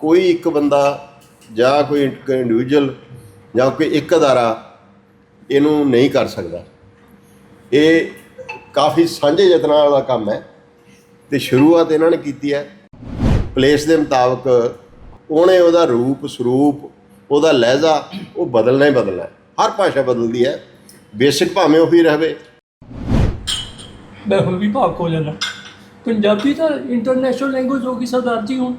ਕੋਈ ਇੱਕ ਬੰਦਾ ਜਾਂ ਕੋਈ ਇੰਡੀਵਿਜੂਅਲ ਜਾਂ ਕੋਈ ਇੱਕ ਅਦਾਰਾ ਇਹਨੂੰ ਨਹੀਂ ਕਰ ਸਕਦਾ। ਇਹ ਕਾਫੀ ਸਾਂਝੇ ਯਤਨਾਂ ਵਾਲਾ ਕੰਮ ਹੈ ਤੇ ਸ਼ੁਰੂਆਤ ਇਹਨਾਂ ਨੇ ਕੀਤੀ ਹੈ। ਪਲੇਸ ਦੇ ਮੁਤਾਬਕ ਉਹਨੇ ਉਹਦਾ ਰੂਪ, ਸਰੂਪ, ਉਹਦਾ ਲਹਿਜ਼ਾ ਉਹ ਬਦਲਣਾ ਹੀ ਬਦਲਣਾ ਹਰ ਭਾਸ਼ਾ ਬਦਲਦੀ ਹੈ। ਬੇਸਿਕ ਭਾਵੇਂ ਉਹੀ ਰਹੇ। ਮੈਂ ਹੁਣ ਵੀ ਭਾਵਕ ਹੋ ਜਾਣਾ ਪੰਜਾਬੀ ਤਾਂ ਇੰਟਰਨੈਸ਼ਨਲ ਲੈਂਗੁਏਜ ਹੋ ਗਈ ਸਰਦਾਰ ਜੀ ਹੁਣ।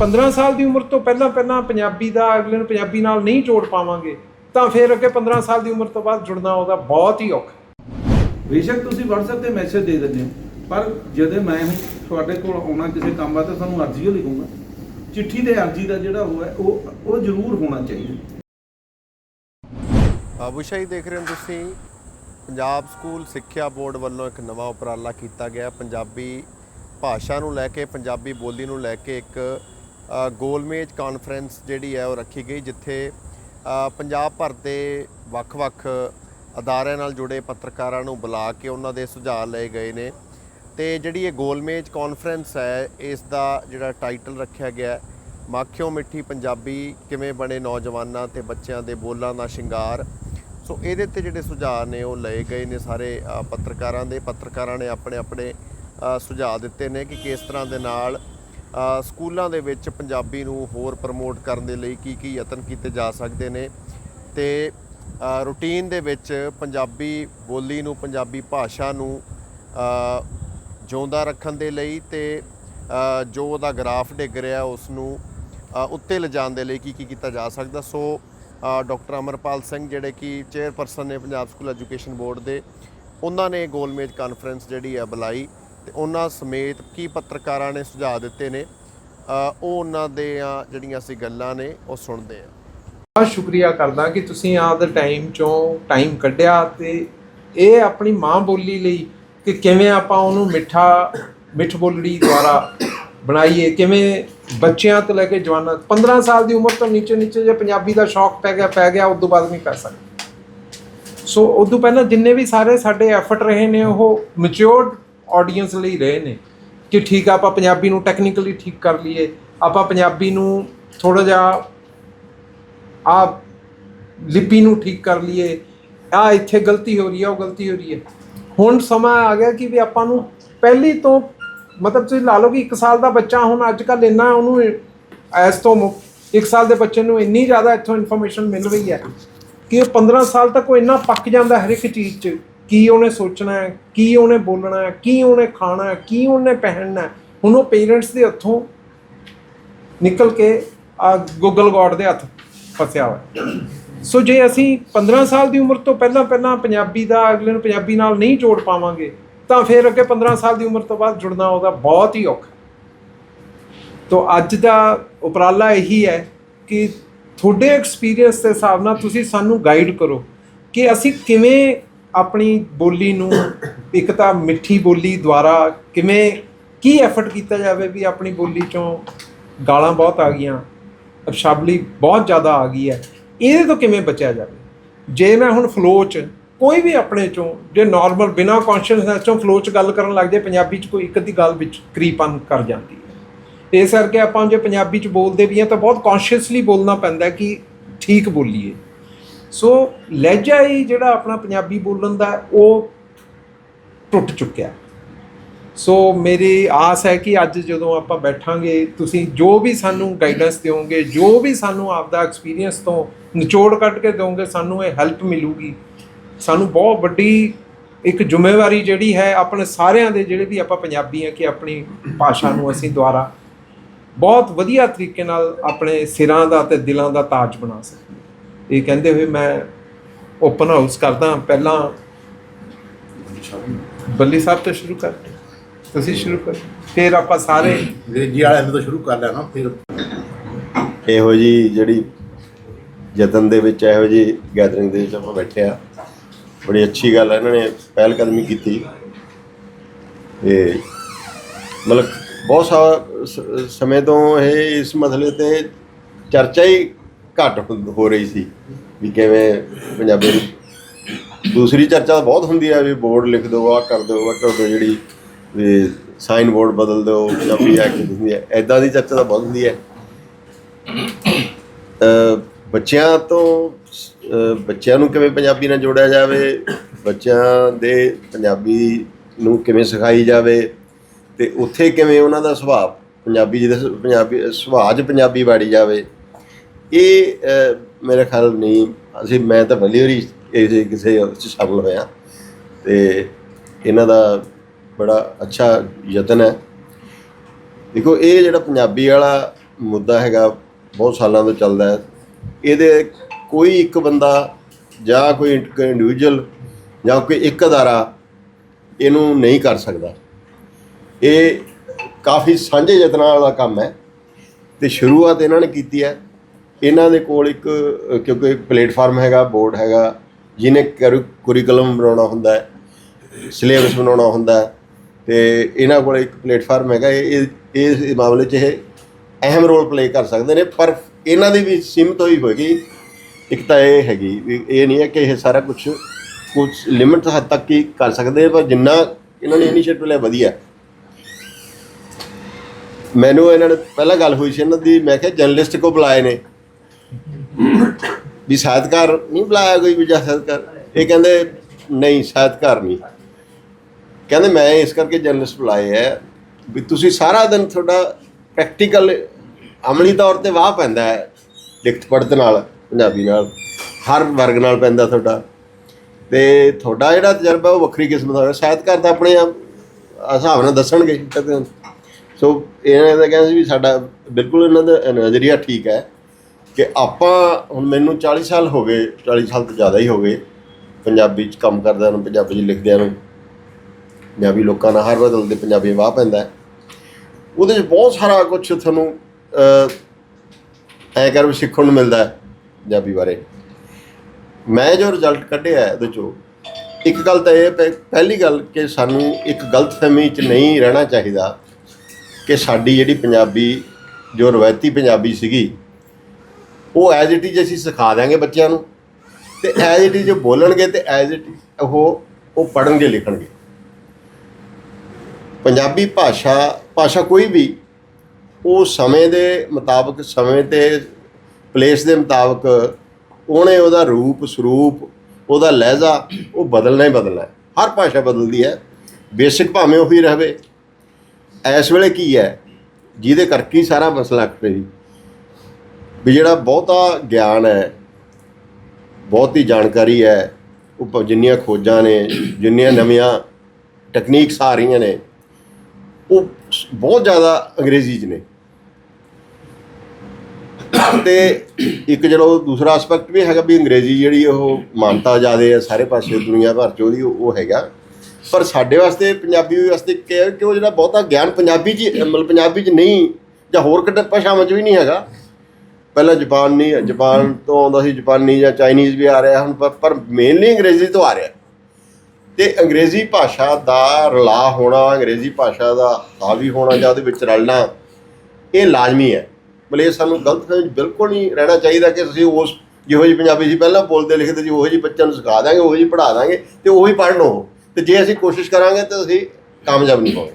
15 ਸਾਲ ਦੀ ਉਮਰ ਤੋਂ ਪਹਿਲਾਂ ਪਹਿਲਾਂ ਪੰਜਾਬੀ ਦਾ ਅਗਲੇ ਨੂੰ ਪੰਜਾਬੀ ਨਾਲ ਨਹੀਂ ਜੋੜ ਪਾਵਾਂਗੇ ਤਾਂ ਫਿਰ ਅੱਗੇ 15 ਸਾਲ ਦੀ ਉਮਰ ਤੋਂ ਬਾਅਦ ਜੁੜਨਾ ਉਹਦਾ ਬਹੁਤ ਹੀ ਔਖਾ ਬੇਸ਼ੱਕ ਤੁਸੀਂ WhatsApp ਤੇ ਮੈਸੇਜ ਦੇ ਦਿੰਦੇ ਹੋ ਪਰ ਜਦੋਂ ਮੈਂ ਹੁਣ ਤੁਹਾਡੇ ਕੋਲ ਆਉਣਾ ਕਿਸੇ ਕੰਮ ਵਾਸਤੇ ਤੁਹਾਨੂੰ ਅਰਜ਼ੀ ਲਿਖੂੰਗਾ ਚਿੱਠੀ ਤੇ ਅਰਜ਼ੀ ਦਾ ਜਿਹੜਾ ਉਹ ਹੈ ਉਹ ਉਹ ਜ਼ਰੂਰ ਹੋਣਾ ਚਾਹੀਦਾ। ਆਬੂਸ਼ਾਹੀ ਦੇਖ ਰਹੇ ਹੋ ਤੁਸੀਂ ਪੰਜਾਬ ਸਕੂਲ ਸਿੱਖਿਆ ਬੋਰਡ ਵੱਲੋਂ ਇੱਕ ਨਵਾਂ ਉਪਰਾਲਾ ਕੀਤਾ ਗਿਆ। ਪੰਜਾਬੀ ਭਾਸ਼ਾ ਨੂੰ ਲੈ ਕੇ ਪੰਜਾਬੀ ਬੋਲੀ ਨੂੰ ਲੈ ਕੇ ਇੱਕ ਗੋਲਮੇਜ ਕਾਨਫਰੰਸ ਜਿਹੜੀ ਹੈ ਉਹ ਰੱਖੀ ਗਈ ਜਿੱਥੇ ਪੰਜਾਬ ਭਰ ਦੇ ਵੱਖ-ਵੱਖ ਅਦਾਰਿਆਂ ਨਾਲ ਜੁੜੇ ਪੱਤਰਕਾਰਾਂ ਨੂੰ ਬੁਲਾ ਕੇ ਉਹਨਾਂ ਦੇ ਸੁਝਾਅ ਲਏ ਗਏ ਨੇ। ਤੇ ਜਿਹੜੀ ਇਹ ਗੋਲਮੇਜ ਕਾਨਫਰੰਸ ਹੈ ਇਸ ਦਾ ਜਿਹੜਾ ਟਾਈਟਲ ਰੱਖਿਆ ਗਿਆ ਹੈ, ਮਾਖਿਓ ਮਿੱਠੀ ਪੰਜਾਬੀ ਕਿਵੇਂ ਬਣੇ ਨੌਜਵਾਨਾਂ ਤੇ ਬੱਚਿਆਂ ਦੇ ਬੋਲਾਂ ਦਾ ਸ਼ਿੰਗਾਰ। ਸੋ ਇਹਦੇ ਤੇ ਜਿਹੜੇ ਸੁਝਾਅ ਨੇ ਉਹ ਲਏ ਗਏ ਨੇ ਸਾਰੇ ਪੱਤਰਕਾਰਾਂ ਦੇ। ਪੱਤਰਕਾਰਾਂ ਨੇ ਆਪਣੇ ਆਪਣੇ ਸੁਝਾਅ ਦਿੱਤੇ ਨੇ ਕਿ ਕਿਸ ਤਰ੍ਹਾਂ ਦੇ ਨਾਲ ਸਕੂਲਾਂ ਦੇ ਵਿੱਚ ਪੰਜਾਬੀ ਨੂੰ ਹੋਰ ਪ੍ਰਮੋਟ ਕਰਨ ਦੇ ਲਈ ਕੀ ਕੀ ਯਤਨ ਕੀਤੇ ਜਾ ਸਕਦੇ ਨੇ? ਤੇ ਰੂਟੀਨ ਦੇ ਵਿੱਚ ਪੰਜਾਬੀ ਬੋਲੀ ਨੂੰ ਪੰਜਾਬੀ ਭਾਸ਼ਾ ਨੂੰ ਜਿਉਂਦਾ ਰੱਖਣ ਦੇ ਲਈ ਤੇ ਜੋ ਉਹਦਾ ਗ੍ਰਾਫ ਡਿੱਗ ਰਿਹਾ ਉਸ ਨੂੰ ਉੱਤੇ ਲਿਜਾਣ ਦੇ ਲਈ ਕੀ ਕੀ ਕੀਤਾ ਜਾ ਸਕਦਾ? So uh, doctor Amarpal Singh ਜਿਹੜੇ ਕਿ ਚੇਅਰਪਰਸਨ ਨੇ ਪੰਜਾਬ ਸਕੂਲ ਐਜੂਕੇਸ਼ਨ ਬੋਰਡ ਦੇ ਉਹਨਾਂ ਨੇ ਗੋਲਮੇਜ ਕਾਨਫਰੰਸ ਜਿਹੜੀ ਹੈ ਬੁਲਾਈ। ਤੇ ਉਹਨਾਂ ਸਮੇਤ ਕੀ ਪੱਤਰਕਾਰਾਂ ਨੇ ਸੁਝਾਅ ਦਿੱਤੇ ਨੇ ਉਹ ਉਹਨਾਂ ਦੇ ਜਿਹੜੀਆਂ ਅਸੀਂ ਗੱਲਾਂ ਨੇ, ਉਹ ਸੁਣਦੇ ਆ। ਬਹੁਤ ਸ਼ੁਕਰੀਆ ਕਰਦਾ ਕਿ ਤੁਸੀਂ ਆਪਦੇ ਟਾਈਮ ਚੋਂ ਟਾਈਮ ਕੱਢਿਆ ਤੇ ਇਹ ਆਪਣੀ ਮਾਂ ਬੋਲੀ ਲਈ ਕਿ ਕਿਵੇਂ ਆਪਾਂ ਉਹਨੂੰ ਮਿੱਠਾ, ਮਿੱਠ ਬੋਲੜੀ ਦੁਆਰਾ ਬਣਾਈਏ, ਕਿਵੇਂ ਬੱਚਿਆਂ ਤੋਂ ਲੈ ਕੇ ਜਵਾਨਾਂ 15 ਸਾਲ ਦੀ ਉਮਰ ਤੋਂ ਨੀਚੇ ਨੀਚੇ ਜੇ ਪੰਜਾਬੀ ਦਾ ਸ਼ੌਕ ਪੈ ਗਿਆ ਪੈ ਗਿਆ ਉਸ ਤੋਂ ਬਾਅਦ ਨਹੀਂ ਪੈ ਸਕਦਾ। ਸੋ ਉਸ ਤੋਂ ਪਹਿਲਾਂ ਜਿੰਨੇ ਵੀ ਸਾਰੇ ਸਾਡੇ ਐਫਰਟ ਰਹੇ ਨੇ, ਉਹ ਮੈਚੁਰਡ ਆਡੀਅנס ਲਈ ਰਹੇ ਨੇ ਕਿ ਠੀਕ ਆ, ਆਪਾਂ ਪੰਜਾਬੀ ਨੂੰ ਟੈਕਨੀਕਲੀ ਠੀਕ ਕਰ ਲਈਏ, ਆਪਾਂ ਪੰਜਾਬੀ ਨੂੰ ਥੋੜਾ ਜਿਹਾ ਆ ਲਿਪੀ ਨੂੰ ਠੀਕ ਕਰ ਲਈਏ, ਆ ਇੱਥੇ ਗਲਤੀ ਹੋ ਰਹੀ ਹੈ ਉਹ ਗਲਤੀ ਹੋ ਰਹੀ ਹੈ ਹੁਣ ਸਮਾਂ ਆ ਗਿਆ ਕਿ ਵੀ ਆਪਾਂ ਨੂੰ ਪਹਿਲੀ ਤੋਂ, ਮਤਲਬ ਤੁਸੀਂ ਲਾ ਲਓ ਕਿ 1 ਸਾਲ ਦਾ ਬੱਚਾ ਹੁਣ ਅੱਜ ਕੱਲ ਇੰਨਾ ਉਹਨੂੰ ਐਸ ਤੋਂ 1 ਸਾਲ ਦੇ ਬੱਚੇ ਨੂੰ ਇੰਨੀ ਜ਼ਿਆਦਾ ਇੱਥੋਂ ਇਨਫੋਰਮੇਸ਼ਨ ਮਿਲ ਰਹੀ ਹੈ ਕਿ ਉਹ 15 ਸਾਲ ਤੱਕ ਉਹ ਇੰਨਾ ਪੱਕ ਜਾਂਦਾ ਹਰ ਇੱਕ ਚੀਜ਼ 'ਚ। ਕੀ ਉਹਨੇ ਸੋਚਣਾ ਹੈ, ਕੀ ਉਹਨੇ ਬੋਲਣਾ ਹੈ, ਕੀ ਉਹਨੇ ਖਾਣਾ ਹੈ, ਕੀ ਉਹਨੇ ਪਹਿਨਣਾ ਹੈ, ਹੁਣ ਉਹ ਪੇਰੈਂਟਸ ਦੇ ਹੱਥੋਂ ਨਿਕਲ ਕੇ ਆ ਗੂਗਲ ਗੋਡ ਦੇ ਹੱਥ ਫਸਿਆ ਹੋਇਆ ਸੋ ਜੇ ਅਸੀਂ 15 ਸਾਲ ਦੀ ਉਮਰ ਤੋਂ ਪਹਿਲਾਂ ਪਹਿਲਾਂ ਪੰਜਾਬੀ ਦਾ ਅਗਲੇ ਨੂੰ ਪੰਜਾਬੀ ਨਾਲ ਨਹੀਂ ਜੋੜ ਪਾਵਾਂਗੇ, ਤਾਂ ਫਿਰ ਅੱਗੇ 15 ਸਾਲ ਦੀ ਉਮਰ ਤੋਂ ਬਾਅਦ ਜੁੜਨਾ ਉਹਦਾ ਬਹੁਤ ਹੀ ਔਖਾ ਤੋ ਅੱਜ ਦਾ ਉਪਰਾਲਾ ਇਹੀ ਹੈ ਕਿ ਤੁਹਾਡੇ ਐਕਸਪੀਰੀਅੰਸ ਦੇ ਹਿਸਾਬ ਨਾਲ ਤੁਸੀਂ ਸਾਨੂੰ ਗਾਈਡ ਕਰੋ ਕਿ ਅਸੀਂ ਕਿਵੇਂ ਆਪਣੀ ਬੋਲੀ ਨੂੰ ਇੱਕ ਤਾਂ ਮਿੱਠੀ ਬੋਲੀ ਦੁਆਰਾ ਕਿਵੇਂ, ਕੀ ਐਫਰਟ ਕੀਤਾ ਜਾਵੇ ਵੀ ਆਪਣੀ ਬੋਲੀ ਚੋਂ ਗਾਲਾਂ ਬਹੁਤ ਆ ਗਈਆਂ ਸ਼ਬਲੀ ਬਹੁਤ ਜ਼ਿਆਦਾ ਆ ਗਈ ਹੈ, ਇਹਦੇ ਤੋਂ ਕਿਵੇਂ ਬਚਿਆ ਜਾਵੇ? ਜੇ ਮੈਂ ਹੁਣ ਫਲੋ 'ਚ ਕੋਈ ਵੀ ਆਪਣੇ ਚੋਂ, ਜੇ ਨਾਰਮਲ ਬਿਨਾ ਕੌਨਸ਼ੀਅਸਨੈਸ ਚੋਂ ਫਲੋ 'ਚ ਗੱਲ ਕਰਨ ਲੱਗ ਜਾਏ, ਪੰਜਾਬੀ 'ਚ ਕੋਈ ਇੱਕ ਅੱਧੀ ਗੱਲ ਵਿੱਚ ਕਰੀਪਨ ਕਰ ਜਾਂਦੀ ਹੈ। ਇਸ ਕਰਕੇ ਆਪਾਂ ਜੇ ਪੰਜਾਬੀ 'ਚ ਬੋਲਦੇ ਵੀ ਹਾਂ ਤਾਂ ਬਹੁਤ ਕੌਨਸ਼ੀਅਸਲੀ ਬੋਲਣਾ ਪੈਂਦਾ ਕਿ ਠੀਕ ਬੋਲੀਏ। ਸੋ ਲਹਿਜਾ ਹੀ ਜਿਹੜਾ ਆਪਣਾ ਪੰਜਾਬੀ ਬੋਲਣ ਦਾ ਉਹ ਟੁੱਟ ਚੁੱਕਿਆ। ਸੋ ਮੇਰੀ ਆਸ ਹੈ ਕਿ ਅੱਜ ਜਦੋਂ ਆਪਾਂ ਬੈਠਾਂਗੇ, ਤੁਸੀਂ ਜੋ ਵੀ ਸਾਨੂੰ ਗਾਈਡੈਂਸ ਦਿਓਗੇ, ਜੋ ਵੀ ਸਾਨੂੰ ਆਪਦਾ ਐਕਸਪੀਰੀਅੰਸ ਤੋਂ ਨਿਚੋੜ ਕੱਢ ਕੇ ਦਿਓਗੇ, ਸਾਨੂੰ ਇਹ ਹੈਲਪ ਮਿਲੂਗੀ। ਸਾਨੂੰ ਬਹੁਤ ਵੱਡੀ ਇੱਕ ਜ਼ਿੰਮੇਵਾਰੀ ਜਿਹੜੀ ਹੈ ਆਪਣੇ ਸਾਰਿਆਂ ਦੇ ਜਿਹੜੇ ਵੀ ਆਪਾਂ ਪੰਜਾਬੀ ਆ ਕਿ ਆਪਣੀ ਭਾਸ਼ਾ ਨੂੰ ਅਸੀਂ ਦੁਆਰਾ ਬਹੁਤ ਵਧੀਆ ਤਰੀਕੇ ਨਾਲ ਆਪਣੇ ਸਿਰਾਂ ਦਾ ਤੇ ਦਿਲਾਂ ਦਾ ਤਾਜ ਬਣਾ ਸਕੀਏ। ਇਹ ਕਹਿੰਦੇ ਹੋਏ ਮੈਂ ਓਪਨ ਹਾਊਸ ਕਰਦਾ ਪਹਿਲਾਂ ਬੱਲੀ ਸਾਹਿਬ ਤੋਂ ਸ਼ੁਰੂ ਕਰਦੇ ਤੁਸੀਂ ਸ਼ੁਰੂ ਕਰੋ ਫਿਰ ਆਪਾਂ ਸਾਰੇ ਅੰਗਰੇਜ਼ੀ ਵਾਲਿਆਂ ਨੂੰ ਤਾਂ ਸ਼ੁਰੂ ਕਰ ਲਿਆ ਨਾ ਫਿਰ ਇਹੋ ਜੀ ਜਿਹੜੀ ਯਤਨ ਦੇ ਵਿੱਚ ਇਹੋ ਜੀ ਗੈਦਰਿੰਗ ਦੇ ਵਿੱਚ ਆਪਾਂ ਬੈਠੇ ਆ। ਬੜੀ ਅੱਛੀ ਗੱਲ ਹੈ ਇਹਨਾਂ ਨੇ ਪਹਿਲ ਕਦਮੀ ਕੀਤੀ। ਤੇ ਮਤਲਬ ਬਹੁਤ ਸਾ- ਸ- ਸਮੇਂ ਤੋਂ ਇਹ ਇਸ ਮਸਲੇ ਤੇ ਚਰਚਾ ਹੀ ਘੱਟ ਹੁੰ- ਹੋ ਰਹੀ ਸੀ ਵੀ ਕਿਵੇਂ ਪੰਜਾਬੀ ਨੂੰ। ਦੂਸਰੀ ਚਰਚਾ ਤਾਂ ਬਹੁਤ ਹੁੰਦੀ ਹੈ ਵੀ ਬੋਰਡ ਲਿਖ ਦਿਓ ਆ ਕਰ ਦਿਓ ਆ ਕਰ ਦਿਓ ਜਿਹੜੀ ਵੀ ਸਾਈਨ ਬੋਰਡ ਬਦਲ ਦਿਓ ਪੰਜਾਬੀ ਐਕਟ ਹੁੰਦੀ ਹੈ। ਐਦਾਂ ਦੀ ਚਰਚਾ ਤਾਂ ਬਹੁਤ ਹੁੰਦੀ ਹੈ। ਅ, ਬੱਚਿਆਂ ਤੋਂ ਅ, ਬੱਚਿਆਂ ਨੂੰ ਕਿਵੇਂ ਪੰਜਾਬੀ ਨਾਲ ਜੋੜਿਆ ਜਾਵੇ ਬੱਚਿਆਂ ਦੇ ਪੰਜਾਬੀ ਨੂੰ ਕਿਵੇਂ ਸਿਖਾਈ ਜਾਵੇ ਤੇ ਉੱਥੇ ਕਿਵੇਂ ਉਹਨਾਂ ਦਾ ਸੁਭਾਅ ਪੰਜਾਬੀ ਜਿਹਦੇ ਜਿਹਦਾ ਪੰਜਾਬੀ ਸੁਭਾਅ 'ਚ ਪੰਜਾਬੀ ਵਾੜੀ ਜਾਵੇ। ਇਹ ਮੇਰੇ ਖਿਆਲ ਨਹੀਂ, ਅਸੀਂ, ਮੈਂ ਤਾਂ ਪਹਿਲੀ ਵਾਰੀ ਇਹ ਕਿਸੇ ਉਹ 'ਚ ਸ਼ਾਮਲ ਹੋਇਆ ਤੇ ਇਹਨਾਂ ਦਾ ਬੜਾ ਅੱਛਾ ਯਤਨ ਹੈ। ਦੇਖੋ, ਇਹ ਜਿਹੜਾ ਪੰਜਾਬੀ ਵਾਲਾ ਮੁੱਦਾ ਹੈਗਾ, ਬਹੁਤ ਸਾਲਾਂ ਤੋਂ ਚੱਲਦਾ ਹੈ। ਇਹਦੇ ਕੋਈ ਇੱਕ ਬੰਦਾ ਜਾਂ ਕੋਈ ਇੰਡੀਵਿਜੂਅਲ ਜਾਂ ਕੋਈ ਇੱਕ ਅਦਾਰਾ ਇਹਨੂੰ ਨਹੀਂ ਕਰ ਸਕਦਾ। ਇਹ ਕਾਫੀ ਸਾਂਝੇ ਯਤਨਾਂ ਵਾਲਾ ਕੰਮ ਹੈ ਤੇ ਸ਼ੁਰੂਆਤ ਇਹਨਾਂ ਨੇ ਕੀਤੀ ਹੈ। ਇਹਨਾਂ ਦੇ ਕੋਲ ਇੱਕ, ਕਿਉਂਕਿ ਪਲੇਟਫਾਰਮ ਹੈਗਾ, ਬੋਰਡ ਹੈਗਾ, ਜਿਹਨੇ ਕੁਰੀਕੁਲਮ ਬਣਾਉਣਾ ਹੁੰਦਾ ਹੈ ਸਿਲੇਬਸ ਬਣਾਉਣਾ ਹੁੰਦਾ ਹੈ, ਤੇ ਇਹਨਾਂ ਕੋਲ ਇੱਕ ਪਲੇਟਫਾਰਮ ਹੈਗਾ, ਇਹ, ਇਹ- ਇਸ ਮਾਮਲੇ 'ਚ ਇਹ ਅਹਿਮ ਰੋਲ ਪਲੇ ਕਰ ਸਕਦੇ ਨੇ, ਪਰ ਇਹਨਾਂ ਦੀ ਵੀ ਸੀਮਤ ਹੋਈ ਹੋਏਗੀ, ਇੱਕ ਤਾਂ ਇਹ ਹੈਗੀ, ਵੀ ਇਹ ਨਹੀਂ ਹੈ ਕਿ ਇਹ ਸਾਰਾ ਕੁਝ ਕੁਝ ਲਿਮਿਟ ਹੱਦ ਤੱਕ ਹੀ ਕਰ ਸਕਦੇ ਪਰ ਜਿੰਨਾ ਇਹਨਾਂ ਨੇ ਇਨੀਸ਼ੀਏਟਿਵ ਲਿਆ, ਵਧੀਆ। ਮੈਨੂੰ ਇਹਨਾਂ ਨੇ ਪਹਿਲਾਂ ਗੱਲ ਹੋਈ ਸੀ ਇਹਨਾਂ ਦੀ, ਮੈਂ ਕਿਹਾ ਜਰਨਲਿਸਟ ਕੋ ਬੁਲਾਏ ਨੇ ਵੀ ਸਾਹਿਤਕਾਰ ਨਹੀਂ ਬੁਲਾਇਆ ਕੋਈ ਵੀ ਜਾਂ ਸਾਹਿਤਕਾਰ। ਇਹ ਕਹਿੰਦੇ, ਨਹੀਂ, ਸਾਹਿਤਕਾਰ ਨਹੀਂ। ਕਹਿੰਦੇ, ਮੈਂ ਇਸ ਕਰਕੇ ਜਰਨਲਿਸਟ ਬੁਲਾਏ ਹੈ ਵੀ ਤੁਸੀਂ ਸਾਰਾ ਦਿਨ ਤੁਹਾਡਾ ਪ੍ਰੈਕਟੀਕਲ ਅਮਲੀ ਤੌਰ ਤੇ ਵਾਹ ਪੈਂਦਾ ਹੈ ਲਿਖਤ ਪੜ੍ਹਤ ਨਾਲ, ਪੰਜਾਬੀ ਨਾਲ, ਹਰ ਵਰਗ ਨਾਲ ਪੈਂਦਾ ਤੁਹਾਡਾ। ਤੇ ਤੁਹਾਡਾ ਜਿਹੜਾ ਤਜਰਬਾ, ਉਹ ਵੱਖਰੀ ਕਿਸਮ ਦਾ ਹੋਇਆ। ਸਾਹਿਤਕਾਰ ਤਾਂ ਆਪਣੇ ਆਪ ਹਿਸਾਬ ਨਾਲ ਦੱਸਣਗੇ। ਸੋ ਇਹਨਾਂ ਦਾ ਕਹਿੰਦੇ ਸੀ ਵੀ ਸਾਡਾ ਬਿਲਕੁਲ ਇਹਨਾਂ ਦਾ ਨਜ਼ਰੀਆ ਠੀਕ ਹੈ ਕਿ ਆਪਾਂ ਹੁਣ ਮੈਨੂੰ 40 ਸਾਲ ਹੋ ਗਏ 40 ਸਾਲ ਤੋਂ ਜ਼ਿਆਦਾ ਹੀ ਹੋ ਗਏ ਪੰਜਾਬੀ 'ਚ ਕੰਮ ਕਰਦਿਆਂ ਨੂੰ, ਪੰਜਾਬੀ 'ਚ ਲਿਖਦਿਆਂ ਨੂੰ। ਪੰਜਾਬੀ ਲੋਕਾਂ ਨਾਲ ਹਰ ਬਦਲਦੇ ਪੰਜਾਬੀ ਵਾਹ ਪੈਂਦਾ ਉਹਦੇ 'ਚ ਬਹੁਤ ਸਾਰਾ ਕੁਝ ਤੁਹਾਨੂੰ ਐ ਕਰ ਵੀ ਸਿੱਖਣ ਨੂੰ ਮਿਲਦਾ ਹੈ ਪੰਜਾਬੀ ਬਾਰੇ। ਮੈਂ ਜੋ ਰਿਜ਼ਲਟ ਕੱਢਿਆ ਉਹਦੇ 'ਚੋਂ, ਇੱਕ ਗੱਲ ਤਾਂ ਇਹ ਪਹਿ- ਪਹਿਲੀ ਗੱਲ ਕਿ ਸਾਨੂੰ ਇੱਕ ਗਲਤਫਹਿਮੀ 'ਚ ਨਹੀਂ ਰਹਿਣਾ ਚਾਹੀਦਾ ਕਿ ਸਾਡੀ ਜਿਹੜੀ ਪੰਜਾਬੀ, ਜੋ ਰਵਾਇਤੀ ਪੰਜਾਬੀ ਸੀਗੀ ਉਹ ਐਜ਼ ਇਟ ਇਜ਼ ਅਸੀਂ ਸਿਖਾ ਦਾਂਗੇ ਬੱਚਿਆਂ ਨੂੰ, ਤੇ ਐਜ਼ ਇਟ ਇਜ਼ ਬੋਲਣਗੇ ਤੇ ਐਜ਼ ਇਟ ਉਹ ਉਹ ਪੜ੍ਹਨਗੇ ਲਿਖਣਗੇ। ਪੰਜਾਬੀ ਭਾਸ਼ਾ ਭਾਸ਼ਾ ਕੋਈ ਵੀ, ਉਹ ਸਮੇਂ ਦੇ ਮੁਤਾਬਕ, ਸਮੇਂ ਤੇ ਪਲੇਸ ਦੇ ਮੁਤਾਬਕ ਉਹਨੇ ਉਹਦਾ ਰੂਪ, ਸਰੂਪ, ਉਹਦਾ ਲਹਿਜ਼ਾ, ਉਹ ਬਦਲਣਾ ਹੀ ਬਦਲਣਾ ਹੈ। ਹਰ ਭਾਸ਼ਾ ਬਦਲਦੀ ਹੈ। ਬੇਸਿਕ ਭਾਵੇਂ ਉਹੀ ਰਹੇ। ਇਸ ਵੇਲੇ ਕੀ ਹੈ? ਜਿਹਦੇ ਕਰਕੇ ਸਾਰਾ ਮਸਲਾ ਖੜੇ ਜੀ। ਵੀ ਜਿਹੜਾ ਬਹੁਤਾ ਗਿਆਨ ਹੈ, ਬਹੁਤੀ ਜਾਣਕਾਰੀ ਹੈ, ਉਹ ਜਿੰਨੀਆਂ ਖੋਜਾਂ ਨੇ, ਜਿੰਨੀਆਂ ਨਵੀਆਂ ਟੈਕਨੀਕਸ ਆ ਰਹੀਆਂ ਨੇ, ਉਹ ਬਹੁਤ ਜ਼ਿਆਦਾ ਅੰਗਰੇਜ਼ੀ 'ਚ ਨੇ। ਤੇ ਇੱਕ ਜਿਹੜਾ ਦੂਸਰਾ ਐਸਪੈਕਟ ਵੀ ਹੈਗਾ ਵੀ ਅੰਗਰੇਜ਼ੀ ਜਿਹੜੀ ਉਹ ਮਾਨਤਾ ਜ਼ਿਆਦਾ ਹੈ, ਸਾਰੇ ਪਾਸੇ ਦੁਨੀਆ ਭਰ 'ਚ ਉਹਦੀ, ਉਹ ਹੈਗਾ। ਪਰ ਸਾਡੇ ਵਾਸਤੇ, ਪੰਜਾਬੀ ਵਾਸਤੇ ਕੀ ਕਿ ਉਹ ਜਿਹੜਾ ਬਹੁਤਾ ਗਿਆਨ ਪੰਜਾਬੀ 'ਚ ਮਤਲਬ ਪੰਜਾਬੀ 'ਚ ਨਹੀਂ ਜਾਂ ਹੋਰ ਕਿਤੇ ਭਾਸ਼ਾਵਾਂ 'ਚ ਵੀ ਨਹੀਂ ਹੈਗਾ ਪਹਿਲਾਂ ਜਾਪਾਨੀ ਜਾਪਾਨ ਤੋਂ ਆਉਂਦਾ ਸੀ ਜਾਪਾਨੀ ਜਾਂ ਚਾਈਨੀਜ਼ ਵੀ ਆ ਰਿਹਾ ਹੁਣ ਪਰ- ਮੇਨਲੀ ਅੰਗਰੇਜ਼ੀ ਤੋਂ ਆ ਰਿਹਾ। ਤੇ ਅੰਗਰੇਜ਼ੀ ਭਾਸ਼ਾ ਦਾ ਰਲਾ ਹੋਣਾ ਅੰਗਰੇਜ਼ੀ ਭਾਸ਼ਾ ਦਾ ਹਾਵੀ ਹੋਣਾ ਜਾਂ ਉਹਦੇ ਵਿੱਚ ਰਲਣਾ ਇਹ ਲਾਜ਼ਮੀ ਹੈ। ਮਤਲਬ ਇਹ ਸਾਨੂੰ ਗਲਤ ਫਹਿਮੀ 'ਚ ਬਿਲਕੁਲ ਨਹੀਂ ਰਹਿਣਾ ਚਾਹੀਦਾ ਕਿ ਅਸੀਂ ਉਸ ਜਿਹੋ ਜਿਹੀ ਪੰਜਾਬੀ ਸੀ ਪਹਿਲਾਂ ਬੋਲਦੇ ਲਿਖਦੇ ਸੀ ਉਹੋ ਜਿਹੀ ਬੱਚਿਆਂ ਨੂੰ ਸਿਖਾ ਦਾਂਗੇ ਉਹੋ ਜਿਹੀ ਪੜ੍ਹਾ ਦਾਂਗੇ ਤੇ ਉਹੀ ਪੜ੍ਹਨ ਉਹ। ਤੇ ਜੇ ਅਸੀਂ ਕੋਸ਼ਿਸ਼ ਕਰਾਂਗੇ ਤਾਂ ਅਸੀਂ ਕਾਮਯਾਬ ਨਹੀਂ ਹੋਵਾਂਗੇ।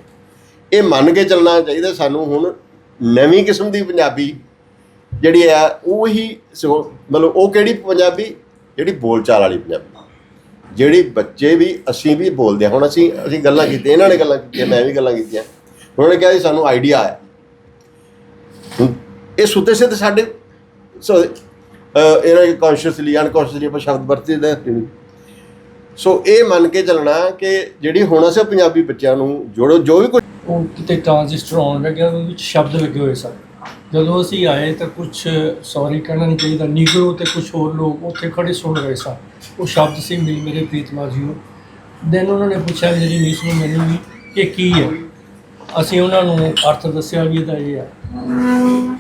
ਇਹ ਮੰਨ ਕੇ ਚੱਲਣਾ ਚਾਹੀਦਾ ਸਾਨੂੰ ਹੁਣ ਨਵੀਂ ਕਿਸਮ ਦੀ ਪੰਜਾਬੀ ਜਿਹੜੀ ਆ, ਉਹ ਹੀ ਸਗੋਂ- ਮਤਲਬ ਉਹ ਕਿਹੜੀ ਪੰਜਾਬੀ? ਜਿਹੜੀ ਬੋਲਚਾਲ ਵਾਲੀ ਪੰਜਾਬੀ। ਜਿਹੜੀ ਬੱਚੇ ਵੀ, ਅਸੀਂ ਵੀ ਬੋਲਦੇ ਹਾਂ ਹੁਣ ਅਸੀਂ ਅਸੀਂ ਗੱਲਾਂ ਕੀਤੀਆਂ, ਇਹਨਾਂ ਨੇ ਗੱਲਾਂ ਕੀਤੀਆਂ, ਮੈਂ ਵੀ ਗੱਲਾਂ ਕੀਤੀਆਂ। ਉਹਨਾਂ ਨੇ ਕਿਹਾ ਜੀ, ਸਾਨੂੰ ਆਈਡੀਆ ਆਇਆ। ਇਹ ਸੁੱਤੇ ਸਿੱਧ ਸਾਡੇ ਇਹਨਾਂ ਦੇ ਕੌਨਸ਼ੀਅਸਲੀ ਅਨਕੌਨਸ਼ੀਅਸਲੀ ਆਪਾਂ ਸ਼ਬਦ ਵਰਤਦੇ ਹਾਂ ਸੋ ਇਹ ਮੰਨ ਕੇ ਚੱਲਣਾ ਕਿ ਜਿਹੜੀ ਹੁਣ ਅਸੀਂ ਪੰਜਾਬੀ ਬੱਚਿਆਂ ਨੂੰ ਜੋੜੋ, ਜੋ ਵੀ ਕੁਝ ਕਿਤੇ ਟ੍ਰਾਂਜ਼ਿਸਟਰ ਆਉਣ ਲੱਗਿਆ, ਉਹਦੇ ਵਿੱਚ ਸ਼ਬਦ ਲੱਗੇ ਹੋਏ ਸਨ। ਜਦੋਂ ਅਸੀਂ ਆਏ ਤਾਂ ਕੁਝ ਸੌਰੀ ਕਹਿਣਾ ਨਹੀਂ ਚਾਹੀਦਾ, ਨੀਗਰੋ ਤੇ ਕੁਝ ਹੋਰ ਲੋਕ ਉੱਥੇ ਖੜੇ ਸੁਣ ਰਹੇ ਸਨ ਉਹ ਸ਼ਬਦ ਸੀ, ਮੇਰੀ, ਮੇਰੇ ਪ੍ਰੀਤਮਾ ਜੀ ਜੀਓ। ਦੈਨ ਉਹਨਾਂ ਨੇ ਪੁੱਛਿਆ ਮੇਰੀ ਨੀਸ ਨੂੰ ਮੈਨੂੰ ਵੀ ਇਹ ਕੀ ਹੈ? ਅਸੀਂ ਉਹਨਾਂ ਨੂੰ ਅਰਥ ਦੱਸਿਆ ਵੀ ਇਹਦਾ ਇਹ ਹੈ।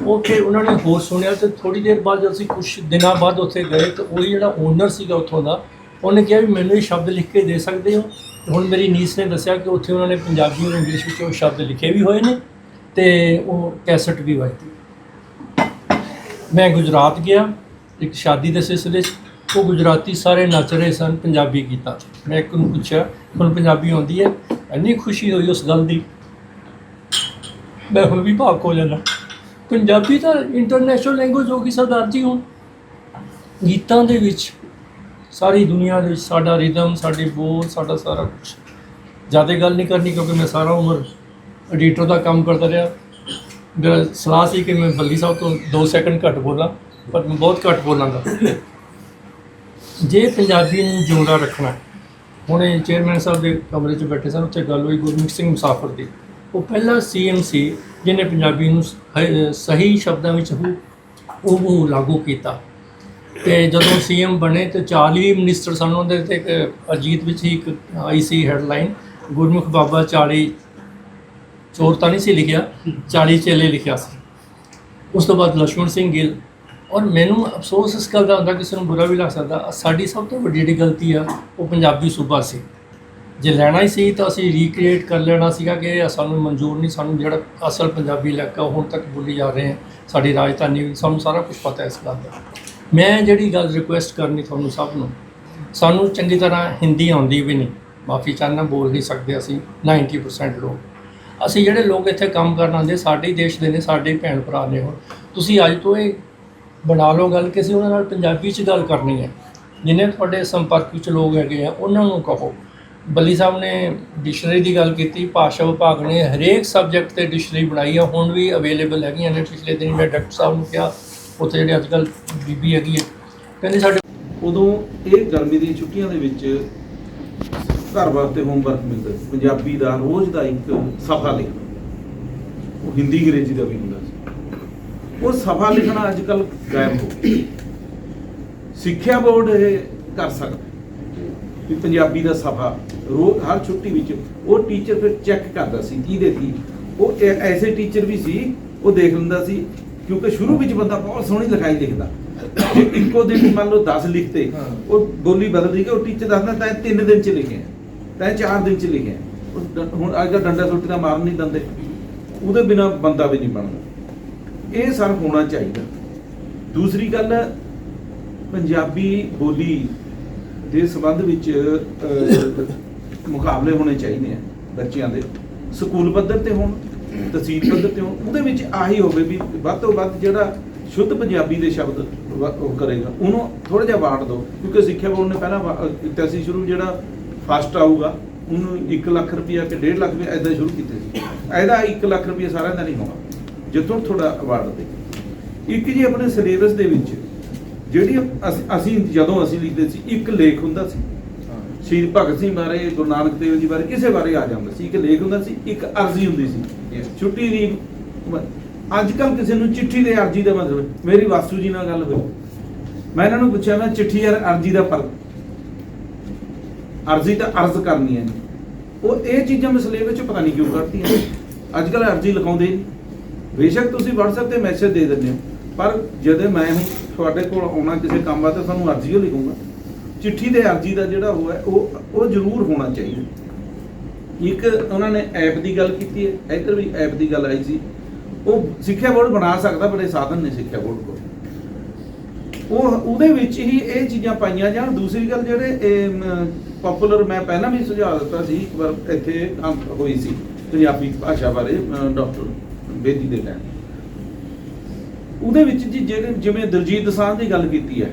ਉੱਥੇ ਉਹਨਾਂ ਨੇ ਹੋਰ ਸੁਣਿਆ ਤੇ ਥੋੜੀ ਦੇਰ ਬਾਅਦ ਅਸੀਂ ਕੁਝ ਦਿਨਾਂ ਬਾਅਦ ਉੱਥੇ ਗਏ ਤਾਂ ਉਹ ਜਿਹੜਾ ਓਨਰ ਸੀਗਾ ਉੱਥੋਂ ਦਾ, ਉਹਨੇ ਕਿਹਾ ਵੀ ਮੈਨੂੰ ਇਹ ਸ਼ਬਦ ਲਿਖ ਕੇ ਦੇ ਸਕਦੇ ਹੋ? ਹੁਣ ਮੇਰੀ ਨੀਸ ਨੇ ਦੱਸਿਆ ਕਿ ਉੱਥੇ ਉਹਨਾਂ ਨੇ ਪੰਜਾਬੀ ਔਰ ਇੰਗਲਿਸ਼ ਵਿੱਚ ਉਹ ਸ਼ਬਦ ਲਿਖੇ ਵੀ ਹੋਏ ਨੇ ਤੇ ਉਹ ਕੈਸਟ ਵੀ ਵਾਈ ਮੈਂ ਗੁਜਰਾਤ ਗਿਆ, ਇੱਕ ਸ਼ਾਦੀ ਦੇ ਸਿਲਸਿਲੇ 'ਚ। ਉਹ ਗੁਜਰਾਤੀ ਸਾਰੇ ਨੱਚ ਰਹੇ ਸਨ, ਪੰਜਾਬੀ ਗੀਤਾਂ। 'ਤੇ ਮੈਂ ਇੱਕ ਨੂੰ ਪੁੱਛਿਆ, ਹੁਣ ਪੰਜਾਬੀ ਆਉਂਦੀ ਹੈ? ਇੰਨੀ ਖੁਸ਼ੀ ਹੋਈ ਉਸ ਗੱਲ ਦੀ। ਮੈਂ ਹੁਣ ਵੀ ਭਾਵਕ ਹੋ ਜਾਣਾ ਪੰਜਾਬੀ ਤਾਂ ਇੰਟਰਨੈਸ਼ਨਲ ਲੈਂਗੁਏਜ ਹੋ ਗਈ, ਸਰਦਾਰ ਜੀ, ਹੁਣ। ਗੀਤਾਂ ਦੇ ਵਿੱਚ ਸਾਰੀ ਦੁਨੀਆ ਦੇ ਵਿੱਚ ਸਾਡਾ ਰਿਦਮ ਸਾਡੇ ਬੋਲ, ਸਾਡਾ ਸਾਰਾ ਕੁਝ ਜ਼ਿਆਦਾ ਗੱਲ ਨਹੀਂ ਕਰਨੀ ਕਿਉਂਕਿ ਮੈਂ ਸਾਰਾ ਉਮਰ ਐਡੀਟਰ ਦਾ ਕੰਮ ਕਰਦਾ ਰਿਹਾ। ਮੇਰਾ ਸਲਾਹ ਸੀ ਕਿ ਮੈਂ ਬੱਲੀ ਸਾਹਿਬ ਤੋਂ 2 ਸੈਕਿੰਡ ਘੱਟ ਬੋਲਾਂ, ਪਰ ਮੈਂ ਬਹੁਤ ਘੱਟ ਬੋਲਾਂਗਾ ਜੇ ਪੰਜਾਬੀ ਨੂੰ ਜਿਉਂਦਾ ਰੱਖਣਾ ਹੁਣੇ ਚੇਅਰਮੈਨ ਸਾਹਿਬ ਦੇ ਕਮਰੇ 'ਚ ਬੈਠੇ ਸਨ, ਉੱਥੇ ਗੱਲ ਹੋਈ ਗੁਰਮੁਖ ਸਿੰਘ ਮੁਸਾਫਰ ਦੀ। ਉਹ ਪਹਿਲਾ ਸੀਐਮ ਸੀ, ਜਿਹਨੇ ਪੰਜਾਬੀ ਨੂੰ ਸਹੀ ਸ਼ਬਦਾਂ ਵਿੱਚ ਉਹ ਉਹ ਲਾਗੂ ਕੀਤਾ। ਤੇ ਜਦੋਂ ਸੀਐਮ ਬਣੇ ਤੇ 40 ਮਿਨਿਸਟਰ ਸਨ ਉਹਦੇ ਤੇ ਇੱਕ ਅਜੀਤ ਵਿੱਚ ਹੀ ਇੱਕ ਆਈ ਸੀ ਹੈਡਲਾਈਨ ਗੁਰਮੁਖ ਬਾਬਾ 40 ਚੋਰ ਤਾਂ ਨਹੀਂ ਸੀ ਲਿਖਿਆ 40 ਚੇਲੇ ਲਿਖਿਆ ਸੀ। ਉਸ ਤੋਂ ਬਾਅਦ ਲక్ష్మణ ਸਿੰਘ ਗਿੱਲ। ਔਰ ਮੈਨੂੰ ਅਫਸੋਸ ਇਸ ਗੱਲ ਦਾ ਹੁੰਦਾ, ਕਿਸੇ ਨੂੰ ਬੁਰਾ ਵੀ ਲੱਗ ਸਕਦਾ। ਸਾਡੀ ਸਭ ਤੋਂ ਵੱਡੀ ਜਿਹੜੀ ਗਲਤੀ ਆ, ਉਹ ਪੰਜਾਬੀ ਸੂਬਾ ਸੀ। ਜੇ ਲੈਣਾ ਹੀ ਸੀ ਤਾਂ ਅਸੀਂ ਰੀਕ੍ਰੀਏਟ ਕਰ ਲੈਣਾ ਸੀਗਾ ਕਿ ਸਾਨੂੰ ਮਨਜ਼ੂਰ ਨਹੀਂ, ਸਾਨੂੰ ਜਿਹੜਾ ਅਸਲ ਪੰਜਾਬੀ ਇਲਾਕਾ ਹੁਣ ਤੱਕ ਬੋਲੀ ਜਾ ਰਹੇ ਆ, ਸਾਡੀ ਰਾਜਧਾਨੀ ਸਾਨੂੰ ਸਾਰਾ ਕੁਝ ਪਤਾ ਇਸ ਗੱਲ ਦਾ। ਮੈਂ ਜਿਹੜੀ ਗੱਲ ਰਿਕੁਐਸਟ ਕਰਨੀ ਤੁਹਾਨੂੰ ਸਭ ਨੂੰ, ਸਾਨੂੰ ਚੰਗੀ ਤਰ੍ਹਾਂ ਹਿੰਦੀ ਆਉਂਦੀ ਵੀ ਨਹੀਂ। ਮਾਫੀ ਚਾਹਨਾ ਬੋਲ ਨਹੀਂ ਸਕਦੇ ਅਸੀਂ 90% ਲੋਕ। ਅਸੀਂ ਜਿਹੜੇ ਲੋਕ ਇੱਥੇ ਕੰਮ ਕਰਨ ਆਉਂਦੇ, ਸਾਡੇ ਹੀ ਦੇਸ਼ ਦੇ ਨੇ, ਸਾਡੇ ਹੀ ਭੈਣ ਭਰਾ ਨੇ ਹੁਣ। ਤੁਸੀਂ ਅੱਜ ਤੋਂ ਇਹ ਬਣਾ ਲਓ ਗੱਲ ਕਿ ਅਸੀਂ ਉਹਨਾਂ ਨਾਲ ਪੰਜਾਬੀ 'ਚ ਗੱਲ ਕਰਨੀ ਹੈ। ਜਿੰਨੇ ਤੁਹਾਡੇ ਸੰਪਰਕ ਵਿੱਚ ਲੋਕ ਹੈਗੇ ਆ, ਉਹਨਾਂ ਨੂੰ ਕਹੋ। ਬੱਲੀ ਸਾਹਿਬ ਨੇ ਡਿਕਸ਼ਨਰੀ ਦੀ ਗੱਲ ਕੀਤੀ, ਭਾਸ਼ਾ ਵਿਭਾਗ ਨੇ ਹਰੇਕ ਸਬਜੈਕਟ ਤੇ ਡਿਕਸ਼ਨਰੀ ਬਣਾਈ ਆ, ਹੁਣ ਵੀ ਅਵੇਲੇਬਲ ਹੈਗੀਆਂ ਨੇ। ਪਿਛਲੇ ਦਿਨ ਮੈਂ ਡਾਕਟਰ ਸਾਹਿਬ ਨੂੰ ਕਿਹਾ, ਉੱਥੇ ਜਿਹੜੇ ਅੱਜ ਕੱਲ੍ਹ ਬੀਬੀ ਹੈਗੀ ਹੈ ਕਹਿੰਦੇ ਸਾਡੇ ਉਦੋਂ ਇਹ ਗਰਮੀ ਦੀਆਂ ਛੁੱਟੀਆਂ ਦੇ ਵਿੱਚ ਘਰ ਵਾਸਤੇ ਹੋਮਵਰਕ ਮਿਲਦਾ ਸੀ। ਪੰਜਾਬੀ ਦਾ ਰੋਜ਼ ਦਾ ਇੱਕ ਸਫਾ ਲਿਖਣਾ। ਉਹ ਹਿੰਦੀ ਅੰਗਰੇਜ਼ੀ ਦਾ ਵੀ ਹੁੰਦਾ ਸੀ। ਉਹ ਸਫਾ ਲਿਖਣਾ ਅੱਜ ਕੱਲ ਗਾਇਬ ਹੋ ਗਿਆ। ਸਿੱਖਿਆ ਬੋਰਡ ਇਹ ਕਰ ਸਕਦਾ। ਵੀ ਪੰਜਾਬੀ ਦਾ ਸਫਾ ਰੋਜ਼ ਹਰ ਛੁੱਟੀ ਵਿੱਚ ਉਹ ਟੀਚਰ ਫਿਰ ਚੈੱਕ ਕਰਦਾ ਸੀ ਕਿਹਦੇ ਕੀ। ਉਹ ਐ- ਐਸੇ ਟੀਚਰ ਵੀ ਸੀ ਉਹ ਦੇਖ ਲੈਂਦਾ ਸੀ ਕਿਉਂਕਿ ਸ਼ੁਰੂ ਵਿੱਚ ਬੰਦਾ ਬਹੁਤ ਸੋਹਣੀ ਲਿਖਾਈ ਲਿਖਦਾ। ਜੇ ਇੱਕੋ ਦਿਨ ਮੰਨ ਲਓ 10 ਲਿਖਤੇ ਉਹ ਬੋਲੀ ਬਦਲ ਰਹੀ ਕਿ ਉਹ ਟੀਚਰ ਦੱਸਦਾ ਤਾਂ 3 ਦਿਨ ਚ ਲਿਖਿਆ। ਤਾਂ 4 ਦਿਨ ਚ ਲਿਖਿਆ। ਹੁਣ ਅੱਜ ਦਾ ਡੰਡਾ ਸੁੱਟੀ ਦਾ ਮਾਰਨ ਨਹੀਂ ਦਿੰਦੇ। ਉਹਦੇ ਬਿਨਾ ਬੰਦਾ ਵੀ ਨਹੀਂ ਬਣਦਾ। ਇਹ ਸਰ ਹੋਣਾ ਚਾਹੀਦਾ। ਦੂਸਰੀ ਗੱਲ, ਪੰਜਾਬੀ ਬੋਲੀ ਦੇ ਸੰਬੰਧ ਵਿੱਚ ਮੁਕਾਬਲੇ ਹੋਣੇ ਚਾਹੀਦੇ ਆ ਬੱਚਿਆਂ ਦੇ। ਸਕੂਲ ਪੱਧਰ ਤੇ ਹੋਣ, ਤਹਿਸੀਲ ਪੱਧਰ ਤੇ ਹੋਣ, ਉਹਦੇ ਵਿੱਚ ਆਹੀ ਹੋਵੇ ਵੀ ਵੱਧ ਤੋਂ ਵੱਧ ਜਿਹੜਾ ਸ਼ੁੱਧ ਪੰਜਾਬੀ ਦੇ ਸ਼ਬਦ ਉਹ ਕਰੇਗਾ। ਉਹਨੂੰ ਥੋੜਾ ਜਿਹਾ ਵਾਟ ਦਿਓ, ਕਿਉਂਕਿ ਸਿੱਖਿਆ ਬੋਰਡ ਨੇ ਪਹਿਲਾਂ ਵਾ- ਕੀਤਾ ਸੀ ਸ਼ੁਰੂ, ਜਿਹੜਾ ਫਸਟ ਆਊਗਾ ਉਹਨੂੰ 1 ਲੱਖ ਰੁਪਇਆ ਕਿ 1.5 ਲੱਖ ਰੁਪਇਆ ਐਦਾਂ ਸ਼ੁਰੂ ਕੀਤੇ ਸੀ। ਇਹਦਾ 1 ਲੱਖ ਰੁਪਇਆ ਸਾਰਿਆਂ ਦਾ ਨਹੀਂ ਹੋਣਾ ਜਿੱਥੋਂ ਥੋੜਾ ਅਵਾਰਡ ਦੇ। ਇੱਕ ਜੀ ਆਪਣੇ ਸਿਲੇਬਸ ਦੇ ਵਿੱਚ ਜਿਹੜੀ ਅਸੀਂ- ਜਦੋਂ ਅਸੀਂ ਲਿਖਦੇ ਸੀ ਇੱਕ ਲੇਖ ਹੁੰਦਾ ਸੀ। ਸ਼ਹੀਦ ਭਗਤ ਸਿੰਘ ਬਾਰੇ ਗੁਰੂ ਨਾਨਕ ਦੇਵ ਜੀ ਬਾਰੇ ਕਿਸੇ ਬਾਰੇ ਆ ਜਾਂਦਾ ਸੀ। ਇੱਕ ਲੇਖ ਹੁੰਦਾ ਸੀ ਇੱਕ ਅਰਜ਼ੀ ਹੁੰਦੀ ਸੀ। ਛੁੱਟੀ ਦੀ ਅੱਜ ਕੱਲ ਕਿਸੇ ਨੂੰ ਚਿੱਠੀ ਦੇ ਅਰਜ਼ੀ ਦਾ ਮਤਲਬ ਮੇਰੀ ਵਾਸੂ ਜੀ ਨਾਲ ਗੱਲ ਹੋਈ। ਮੈਂ ਇਹਨਾਂ ਨੂੰ ਪੁੱਛਿਆ ਮੈਂ ਚਿੱਠੀ ਯਾਰ ਅਰਜ਼ੀ ਦਾ ਫ਼ਰਕ ਅਰਜ਼ੀ ਤਾਂ ਅਰਜ਼ ਕਰਨੀ ਹੈ ਉਹ ਇਹ ਚੀਜ਼ਾਂ ਮਸਲੇ ਵਿੱਚ ਪਤਾ ਨਹੀਂ ਕਿਉਂ ਕਰਦੀਆਂ ਅੱਜ ਕੱਲ ਅਰਜ਼ੀ ਲਿਖਾਉਂਦੇ ਨਹੀਂ। ਬੇਸ਼ੱਕ ਤੁਸੀਂ WhatsApp ਤੇ ਮੈਸੇਜ ਦੇ ਦਿੰਦੇ ਹੋ। ਪਰ ਜਦੋਂ ਮੈਂ ਹੁਣ ਤੁਹਾਡੇ ਕੋਲ ਆਉਣਾ ਕਿਸੇ ਕੰਮ ਵਾਸਤੇ, ਤੁਹਾਨੂੰ ਅਰਜ਼ੀ ਓ ਲਿਖੂੰਗਾ ਚਿੱਠੀ ਦੇ ਅਰਜ਼ੀ ਦਾ ਜਿਹੜਾ ਉਹ ਹੈ, ਉਹ ਉਹ ਜ਼ਰੂਰ ਹੋਣਾ ਚਾਹੀਦਾ। ਇੱਕ ਉਹਨਾਂ ਨੇ ਐਪ ਦੀ ਗੱਲ ਕੀਤੀ ਹੈ। ਇੱਧਰ ਵੀ ਐਪ ਦੀ ਗੱਲ ਆਈ ਸੀ। ਉਹ ਸਿੱਖਿਆ ਬੋਰਡ ਬਣਾ ਸਕਦਾ ਬੜੇ ਸਾਧਨ ਨੇ ਸਿੱਖਿਆ ਬੋਰਡ ਕੋਲ। ਉਹ, ਉਹਦੇ ਵਿੱਚ ਹੀ ਇਹ ਚੀਜ਼ਾਂ ਪਾਈਆਂ ਜਾਣ। ਦੂਸਰੀ ਗੱਲ ਜਿਹੜੇ ਪਪੂਲਰ ਮੈਂ ਪਹਿਲਾਂ ਵੀ ਸੁਝਾਅ ਦਿੱਤਾ ਸੀ, ਇੱਕ ਵਾਰ ਇੱਥੇ ਹੋਈ ਸੀ ਪੰਜਾਬੀ ਭਾਸ਼ਾ ਬਾਰੇ ਡਾਕਟਰ ਬੇਦੀ ਦੇ ਟਾਈਮ ਉਹਦੇ ਵਿੱਚ ਜੀ ਜਿਹੜੇ ਜਿਵੇਂ ਦਲਜੀਤ ਦਸਾਂਝ ਦੀ ਗੱਲ ਕੀਤੀ ਹੈ,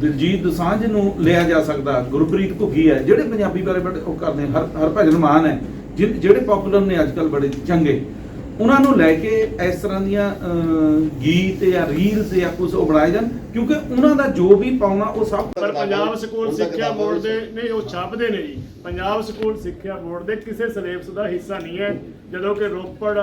ਦਲਜੀਤ ਦਸਾਂਝ ਨੂੰ ਲਿਆ ਜਾ ਸਕਦਾ, ਗੁਰਪ੍ਰੀਤ ਘੁੱਗੀ ਹੈ, ਜਿਹੜੇ ਪੰਜਾਬੀ ਬਾਰੇ ਬੜੇ ਉਹ ਕਰਦੇ ਹਰ ਹਰਭਜਨ ਮਾਨ ਹੈ ਜਿਹੜੇ ਪਪੂਲਰ ਨੇ ਅੱਜ ਕੱਲ ਬੜੇ ਚੰਗੇ। ਉਹਨਾਂ ਨੂੰ ਲੈ ਕੇ ਇਸ ਤਰ੍ਹਾਂ ਦੀਆਂ ਅਹ, ਗੀਤ ਜਾਂ ਰੀਲਸ ਜਾਂ ਕੁਝ ਉਹ ਬਣਾਏ ਜਾਣ ਕਿਉਂਕਿ ਉਹਨਾਂ ਦਾ ਜੋ ਵੀ ਪਾਉਣਾ ਉਹ ਸਭ ਪਰ ਪੰਜਾਬ ਸਕੂਲ ਸਿੱਖਿਆ ਬੋਰਡ ਦੇ ਨਹੀਂ ਉਹ ਛਾਪਦੇ ਨੇ ਜੀ। ਪੰਜਾਬ ਸਕੂਲ ਸਿੱਖਿਆ ਬੋਰਡ ਦੇ ਕਿਸੇ ਸਿਲੇਬਸ ਦਾ ਹਿੱਸਾ ਨਹੀਂ ਹੈ। ਜਦੋਂ ਕਿ ਰੋਪੜ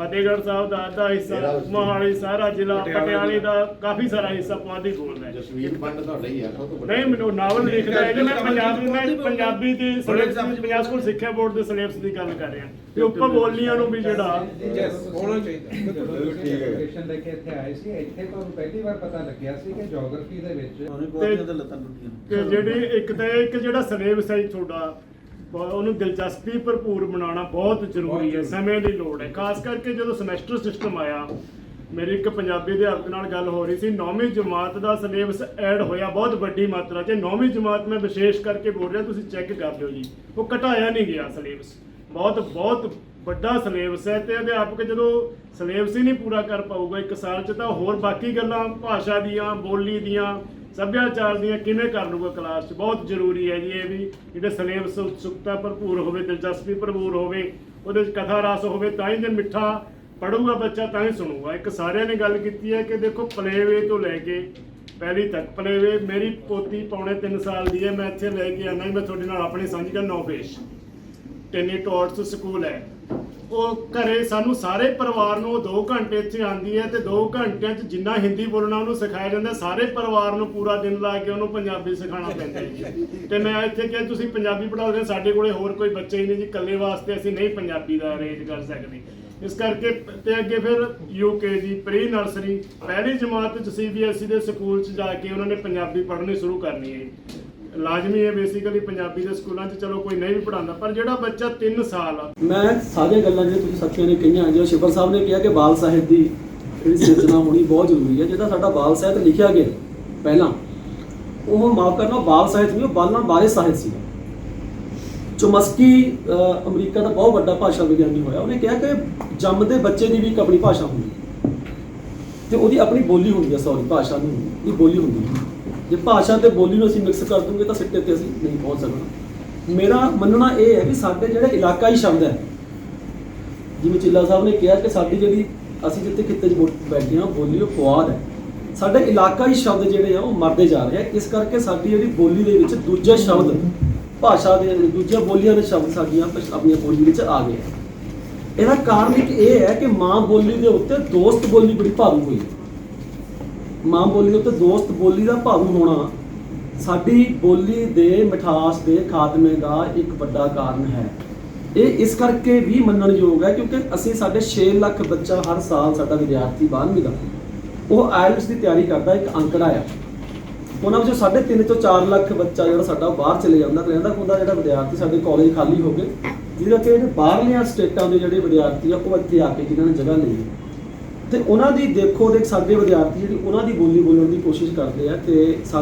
ਫਤਿਹਗੜ੍ਹ ਸਾਹਿਬ ਦਾ ਅੱਧਾ ਹਿੱਸਾ ਮੋਹਾਲੀ ਸਾਰਾ ਜ਼ਿਲ੍ਹਾ ਪਟਿਆਲੇ ਦਾ। ਕਾਫੀ ਸਾਰਾ ਹਿੱਸਾ ਪੁਆਧੀ ਬੋਲਦਾ ਹੈ। ਜਸਵੀਰ ਫੰਡ ਤੁਹਾਡਾ ਹੀ ਆ ਸਭ ਤੋਂ ਵੱਡਾ। ਨਹੀਂ ਮੈਨੂੰ ਨਾਵਲ ਲਿਖਦਾ ਹੈ ਕਿ ਮੈਂ ਪੰਜਾਬ ਮੈਂ ਪੰਜਾਬੀ ਦੇ ਸਿਲੇਬਸ ਪੰਜਾਬ ਸਕੂਲ ਸਿੱਖਿਆ ਬੋਰਡ ਦੇ ਸਿਲੇਬਸ ਦੀ ਗੱਲ ਕਰ ਰਿਹਾ। ਤੇ ਉੱਪਰ ਬੋਲੀਆਂ ਨੂੰ ਵੀ ਜਿਹੜਾ ਹੋਣਾ ਚਾਹੀਦਾ। ਐਜੂਕੇਸ਼ਨ ਲੈ ਕੇ ਇੱਥੇ ਆਏ ਸੀ। ਇੱਥੇ ਤੁਹਾਨੂੰ ਪਹਿਲੀ ਵਾਰ ਪਤਾ ਲੱਗਿਆ ਸੀ ਕਿ ਜੀਓਗ੍ਰਾਫੀ ਦੇ ਵਿੱਚ ਬਹੁਤੀਆਂ ਤਾਂ ਲੱਤਾਂ ਟੁੱਟੀਆਂ। ਕਿ ਜਿਹੜੀ ਇੱਕ ਤਾਂ ਇੱਕ ਜਿਹੜਾ ਸਿਲੇਬਸ ਹੈ ਤੁਹਾਡਾ ਉਹਨੂੰ ਦਿਲਚਸਪੀ ਭਰਪੂਰ ਬਣਾਉਣਾ ਬਹੁਤ ਜ਼ਰੂਰੀ ਹੈ ਸਮੇਂ ਦੀ ਲੋੜ ਹੈ। ਖਾਸ ਕਰਕੇ ਜਦੋਂ ਸਮੈਸਟਰ ਸਿਸਟਮ ਆਇਆ ਮੇਰੀ ਇੱਕ ਪੰਜਾਬੀ ਅਧਿਆਪਕ ਨਾਲ ਗੱਲ ਹੋ ਰਹੀ ਸੀ 9ਵੀਂ ਜਮਾਤ ਦਾ ਸਿਲੇਬਸ ਐਡ ਹੋਇਆ ਬਹੁਤ ਵੱਡੀ ਮਾਤਰਾ 'ਚ। 9ਵੀਂ ਜਮਾਤ ਮੈਂ ਵਿਸ਼ੇਸ਼ ਕਰਕੇ ਬੋਲ ਰਿਹਾ ਤੁਸੀਂ ਚੈੱਕ ਕਰ ਲਿਓ ਜੀ। ਉਹ ਘਟਾਇਆ ਨਹੀਂ ਗਿਆ ਸਿਲੇਬਸ ਬਹੁਤ ਬਹੁਤ ਵੱਡਾ ਸਿਲੇਬਸ ਹੈ ਤੇ ਅਧਿਆਪਕ ਜਦੋਂ ਸਿਲੇਬਸ ਹੀ ਨਹੀਂ ਪੂਰਾ ਕਰ ਪਾਊਗਾ ਇੱਕ ਸਾਲ 'ਚ ਤਾਂ ਹੋਰ ਬਾਕੀ ਗੱਲਾਂ ਭਾਸ਼ਾ ਦੀਆਂ ਬੋਲੀ ਦੀਆਂ ਸੱਭਿਆਚਾਰ ਦੀਆਂ ਕਿਵੇਂ ਕਰ ਲੂਗਾ ਕਲਾਸ 'ਚ? ਬਹੁਤ ਜ਼ਰੂਰੀ ਹੈ ਜੀ ਇਹ ਵੀ ਜਿਹੜੇ ਸਿਲੇਬਸ ਉਤਸੁਕਤਾ ਭਰਪੂਰ ਹੋਵੇ, ਦਿਲਚਸਪੀ ਭਰਪੂਰ ਹੋਵੇ, ਉਹਦੇ 'ਚ ਕਥਾ ਰਸ ਹੋਵੇ, ਤਾਂ ਹੀ ਜੇ ਮਿੱਠਾ ਪੜੂਗਾ ਬੱਚਾ, ਤਾਂ ਹੀ ਸੁਣੂਗਾ। ਇੱਕ ਸਾਰਿਆਂ ਨੇ ਗੱਲ ਕੀਤੀ ਹੈ ਕਿ ਦੇਖੋ ਪਲੇਵੇ ਤੋਂ ਲੈ ਕੇ ਪਹਿਲੀ ਤੱਕ, ਪਲੇਵੇ ਮੇਰੀ ਪੋਤੀ ਪੌਣੇ 3 ਸਾਲ ਦੀ ਹੈ, ਮੈਂ ਇੱਥੇ ਲੈ ਕੇ ਆਣਾ ਮੈਂ ਤੁਹਾਡੇ ਨਾਲ ਆਪਣੀ ਸਾਂਝੀ ਕਰ ਨੌਫੇਸ਼ ਟੈਨੀ ਟੋਟਸ ਸਕੂਲ ਹੈ। ਉਹ ਘਰੇ ਸਾਨੂੰ ਸਾਰੇ ਪਰਿਵਾਰ ਨੂੰ 2 ਘੰਟੇ ਇੱਥੇ ਆਂਦੀ ਹੈ ਤੇ 2 ਘੰਟਿਆਂ 'ਚ ਜਿੰਨਾ ਹਿੰਦੀ ਬੋਲਣਾ ਉਹਨੂੰ ਸਿਖਾਇਆ ਜਾਂਦਾ, ਸਾਰੇ ਪਰਿਵਾਰ ਨੂੰ ਪੂਰਾ ਦਿਨ ਲਾ ਕੇ ਉਹਨੂੰ ਪੰਜਾਬੀ ਸਿਖਾਉਣਾ ਪੈਂਦਾ ਹੈ ਜੀ। ਤੇ ਮੈਂ ਇੱਥੇ ਕਿਹਾ, ਤੁਸੀਂ ਪੰਜਾਬੀ ਪੜਾਉਂਦੇ ਸਾਡੇ ਕੋਲੇ ਹੋਰ ਕੋਈ ਬੱਚੇ ਹੀ ਨਹੀਂ ਜੀ, ਇਕੱਲੇ ਵਾਸਤੇ ਅਸੀਂ ਨਹੀਂ ਪੰਜਾਬੀ ਦਾ ਅਰੇਂਜ ਕਰ ਸਕਦੇ। ਇਸ ਕਰਕੇ ਤੇ ਅੱਗੇ ਫਿਰ ਯੂਕੇਜੀ ਪ੍ਰੀ ਨਰਸਰੀ ਪਹਿਲੀ ਜਮਾਤ ਚ ਸੀਬੀਐਸਈ ਦੇ ਸਕੂਲ ਚ ਜਾ ਕੇ ਉਹਨਾਂ ਨੇ ਪੰਜਾਬੀ ਪੜ੍ਹਨੀ ਸ਼ੁਰੂ ਕਰਨੀ ਹੈ ਲਾਜ਼ਮੀ ਹੈ ਬੇਸਿਕਲੀ ਪੰਜਾਬੀ ਦੇ ਸਕੂਲਾਂ 'ਚ ਚਲੋ ਕੋਈ ਨਹੀਂ ਵੀ ਪੜਾਉਂਦਾ ਪਰ ਜਿਹੜਾ ਬੱਚਾ 3 ਸਾਲ ਆ। ਮੈਂ ਸਾਰੀਆਂ ਗੱਲਾਂ ਜਿਹੜੀਆਂ ਤੁਸੀਂ ਸਾਥੀਆਂ ਨੇ ਕਹੀਆਂ ਜੋ ਸ਼ਿਵਰ ਸਾਹਿਬ ਨੇ ਕਿਹਾ ਕਿ ਬਾਲ ਸਾਹਿਤ ਦੀ ਜਿਹੜੀ ਸਿਰਜਣਾ ਹੋਣੀ ਬਹੁਤ ਜ਼ਰੂਰੀ ਹੈ ਜਿਹੜਾ ਸਾਡਾ ਬਾਲ ਸਾਹਿਤ ਲਿਖਿਆ ਗਿਆ ਪਹਿਲਾਂ, ਉਹ ਮਾਫ ਕਰਨਾ ਬਾਲ ਸਾਹਿਤ ਨਹੀਂ ਉਹ ਬਾਲਾਂ ਬਾਰੇ ਸਾਹਿਤ ਸੀ। ਚੁਮਸਕੀ ਅਮਰੀਕਾ ਦਾ ਬਹੁਤ ਵੱਡਾ ਭਾਸ਼ਾ ਵਿਗਿਆਨੀ ਹੋਇਆ, ਉਹਨੇ ਕਿਹਾ ਕਿ ਜੰਮਦੇ ਬੱਚੇ ਦੀ ਵੀ ਇੱਕ ਆਪਣੀ ਭਾਸ਼ਾ ਹੁੰਦੀ ਹੈ। ਤੇ ਉਹਦੀ ਆਪਣੀ ਬੋਲੀ ਹੁੰਦੀ ਹੈ ਸੌਰੀ ਭਾਸ਼ਾ ਨੂੰ ਹੁੰਦੀ ਇਹ ਬੋਲੀ ਹੁੰਦੀ ਹੈ। ਜੇ ਭਾਸ਼ਾ ਤੇ ਬੋਲੀ ਨੂੰ ਅਸੀਂ ਮਿਕਸ ਕਰ ਦੂੰਗੇ ਤਾਂ ਸਿੱਟੇ ਤੇ ਅਸੀਂ ਨਹੀਂ ਪਹੁੰਚ ਸਕਣਾ। ਮੇਰਾ ਮੰਨਣਾ ਇਹ ਹੈ ਕਿ ਸਾਡੇ ਜਿਹੜੇ ਇਲਾਕਾਈ ਸ਼ਬਦ ਹੈ, ਜਿਵੇਂ ਚਿੱਲਾ ਸਾਹਿਬ ਨੇ ਕਿਹਾ ਕਿ ਸਾਡੀ ਜਿਹੜੀ ਅਸੀਂ ਜਿੱਥੇ ਖਿੱਤੇ 'ਚ ਬੋ- ਬੈਠੇ ਹਾਂ ਬੋਲੀ ਉਹ ਪੁਆਦ ਹੈ। ਸਾਡੇ ਇਲਾਕਾਈ ਸ਼ਬਦ ਜਿਹੜੇ ਆ, ਉਹ ਮਰਦੇ ਜਾ ਰਹੇ ਆ। ਇਸ ਕਰਕੇ ਸਾਡੀ ਜਿਹੜੀ ਬੋਲੀ ਦੇ ਵਿੱਚ ਦੂਜੇ ਸ਼ਬਦ, ਭਾਸ਼ਾ ਦੇ ਦੂਜੀਆਂ ਬੋਲੀਆਂ ਦੇ ਸ਼ਬਦ ਸਾਡੀਆਂ ਆਪਣੀਆਂ ਬੋਲੀ ਵਿੱਚ ਆ ਗਏ ਇਹਦਾ ਕਾਰਨ ਇੱਕ ਇਹ ਹੈ ਕਿ ਮਾਂ ਬੋਲੀ ਦੇ ਉੱਤੇ ਦੋਸਤ ਬੋਲੀ ਬੜੀ ਭਾਰੂ ਹੋਈ ਹੈ। ਮਾਂ ਬੋਲੀ ਦੇ ਉੱਤੇ ਦੋਸਤ ਬੋਲੀ ਦਾ ਭਾਰੂ ਹੋਣਾ ਸਾਡੀ ਬੋਲੀ ਦੇ ਮਿਠਾਸ ਦੇ ਖਾਤਮੇ ਦਾ ਇੱਕ ਵੱਡਾ ਕਾਰਨ ਹੈ। ਇਹ ਇਸ ਕਰਕੇ ਵੀ ਮੰਨਣਯੋਗ ਹੈ ਕਿਉਂਕਿ ਅਸੀਂ ਸਾਡੇ 6 ਲੱਖ ਬੱਚਾ ਹਰ ਸਾਲ ਸਾਡਾ ਵਿਦਿਆਰਥੀ 12ਵੀਂ ਦਾ। ਉਹ ਆਇਲਟਸ ਦੀ ਤਿਆਰੀ ਕਰਦਾ, ਇੱਕ ਅੰਕੜਾ ਆ। ਉਹਨਾਂ ਵਿੱਚੋਂ 3.5 ਤੋਂ 4 ਲੱਖ ਬੱਚਾ ਜਿਹੜਾ ਸਾਡਾ ਬਾਹਰ ਚਲੇ ਜਾਂਦਾ ਕਹਿੰਦਾ ਹੁੰਦਾ ਜਿਹੜਾ ਵਿਦਿਆਰਥੀ ਸਾਡੇ ਕਾਲਜ ਖਾਲੀ ਹੋ ਗਏ, ਜਿਹਦਾ ਕਿ ਬਾਹਰਲੀਆਂ ਸਟੇਟਾਂ ਦੇ ਜਿਹੜੇ ਵਿਦਿਆਰਥੀ ਆ, ਉਹ ਇੱਥੇ ਆ ਕੇ ਜਿਨ੍ਹਾਂ ਨੇ ਜਗ੍ਹਾ ਲਈ ਤੇ ਉਹਨਾਂ ਦੀ ਦੇਖੋ ਦੇਖ, ਸਾਡੇ ਵਿਦਿਆਰਥੀ ਜਿਹੜੀ ਉਹਨਾਂ ਦੀ ਬੋਲੀ ਬੋਲਣ ਦੀ ਕੋਸ਼ਿਸ਼ ਕਰਦੇ ਆ ਤੇ ਸਾ-